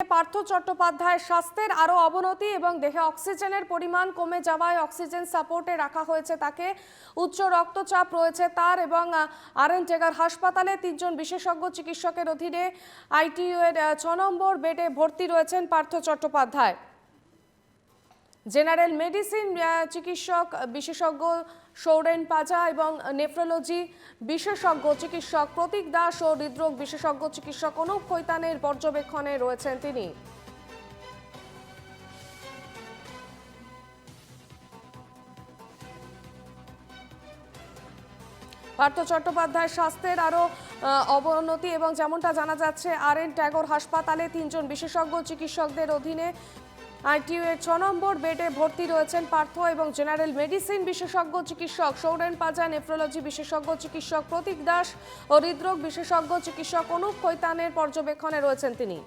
পার্থ চট্টোপাধ্যায়ের স্বাস্থ্যের আরও অবনতি এবং দেহে অক্সিজেনের পরিমাণ কমে যাওয়ায় অক্সিজেন সাপোর্টে রাখা হয়েছে তাকে। উচ্চ রক্তচাপ রয়েছে তার এবং আর এন টেগার হাসপাতালে তিনজন বিশেষজ্ঞ চিকিৎসকের অধীনে আইটিইউ এর ছ নম্বর বেডে ভর্তি রয়েছেন পার্থ চট্টোপাধ্যায়। জেনারেল মেডিসিন চিকিৎসক, বিশেষজ্ঞ সৌরেন পাজা এবং নেফ্রোলজি বিশেষজ্ঞ চিকিৎসক প্রতীক দাস ও হৃদরোগ বিশেষজ্ঞ চিকিৎসক অনুপ খৈতানের পর্যবেক্ষণে রয়েছেন তিনি। পার্থ চট্টোপাধ্যায়ের স্বাস্থ্যের আরও অবনতি এবং যেমনটা জানা যাচ্ছে, আর এন ট্যাগর হাসপাতালে তিনজন বিশেষজ্ঞ চিকিৎসকদের অধীনে আইটিইউ এর ছ নম্বর বেডে ভর্তি রয়েছেন পার্থ এবং জেনারেল মেডিসিন বিশেষজ্ঞ চিকিৎসক সৌরেন পাজা নেফ্রোলজি বিশেষজ্ঞ চিকিৎসক প্রতীক দাস ও হৃদরোগ বিশেষজ্ঞ চিকিৎসক অনুপ কৈতানের পর্যবেক্ষণে রয়েছেন তিনি।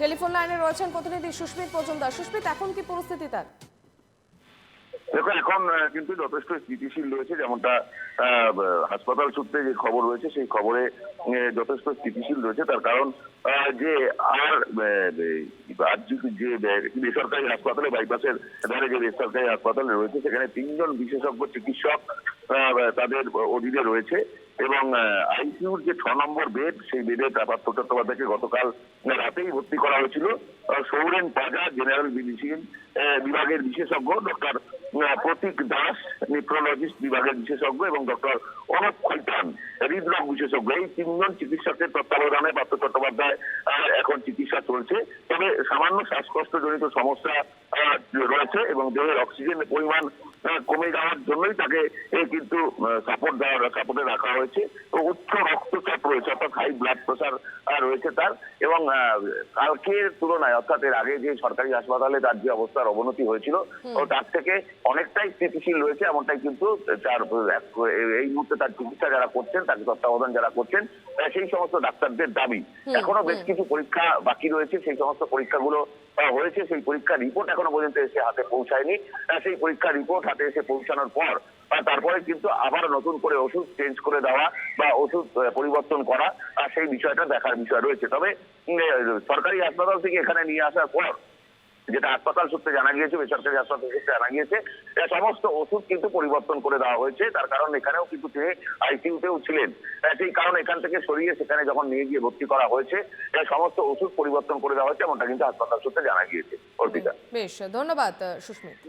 টেলিফোন লাইনে রয়েছেন প্রতিনিধি সুস্মিত মজুমদার। সুস্মিত, এখন কি পরিস্থিতি তার? দেখো এখন কিন্তু যথেষ্ট স্থিতিশীল রয়েছে, যেমনটা হাসপাতাল সূত্রে যে খবর রয়েছে, সেই খবরে যথেষ্ট স্থিতিশীল রয়েছে। তার কারণ যে আর রাজ্যিক রাজ্য, যে বেসরকারি হাসপাতালে, বাইপাসের ধারে যে বেসরকারি হাসপাতাল রয়েছে, সেখানে তিনজন বিশেষজ্ঞ চিকিৎসক তাদের অধীনে রয়েছে এবং আইসিইউর যে ছ নম্বর বেড, সেই বেডে পার্থ চট্টোপাধ্যায়কে গতকাল রাতেই ভর্তি করা হয়েছিল। সৌরেন পাজা, জেনারেল মেডিসিন বিভাগের বিশেষজ্ঞ, ডক্টর প্রতীক দাস নিপ্রোলজিস্ট বিভাগের বিশেষজ্ঞ এবং ডক্টর অনুপ খৈতান, হৃদরোগ বিশেষজ্ঞ। এই তিনজন চিকিৎসকের তত্ত্বাবধানে পার্থ চট্টোপাধ্যায় আহ, এখন চিকিৎসা চলছে। তবে সামান্য শ্বাসকষ্টজনিত সমস্যা রয়েছে এবং দেহের অক্সিজেনের পরিমাণ কমে যাওয়ার জন্যই তাকে কিন্তু সাপোর্ট দেওয়া সাপোর্টে রাখা হয়েছে। তো উচ্চ রক্তচাপ রয়েছে অর্থাৎ হাই ব্লাড প্রেশার রয়েছে তার। এবং কালকের তুলনায় অর্থাৎ এর আগে যে সরকারি হাসপাতালে তার যে অবস্থার অবনতি হয়েছিল ও তার থেকে অনেকটাই স্থিতিশীল রয়েছে এমনটাই কিন্তু তার এই মুহূর্তে তার চিকিৎসা যারা করছেন তাকে তত্ত্বাবধান যারা করছেন সেই সমস্ত ডাক্তারদের দাবি। এখনও বেশ কিছু পরীক্ষা বাকি রয়েছে, সেই সমস্ত পরীক্ষাগুলো হয়েছে, সেই পরীক্ষার রিপোর্ট এখনও পর্যন্ত এসে হাতে পৌঁছায়নি। সেই পরীক্ষার রিপোর্ট হাতে এসে পৌঁছানোর পর তারপরে কিন্তু আবার নতুন করে ওষুধ চেঞ্জ করে দেওয়া বা ওষুধ পরিবর্তন করা সেই বিষয়টা দেখার বিষয় রয়েছে। তবে সরকারি হাসপাতাল থেকে এখানে নিয়ে আসার পর যেটা হাসপাতাল সূত্রে জানা গিয়েছে, বেসরকারি হাসপাতাল সূত্রে জানা গিয়েছে সমস্ত ওষুধ কিন্তু পরিবর্তন করে দেওয়া হয়েছে। তার কারণ এখানেও কিন্তু তিনি আইসিইউতেও ছিলেন। সেই কারণ এখান থেকে সরিয়ে সেখানে যখন নিয়ে গিয়ে ভর্তি করা হয়েছে সমস্ত ওষুধ পরিবর্তন করে দেওয়া হয়েছে, এমনটা কিন্তু হাসপাতাল সূত্রে জানা গিয়েছে। অর্পিতা। বেশ, ধন্যবাদ, সুস্মিত।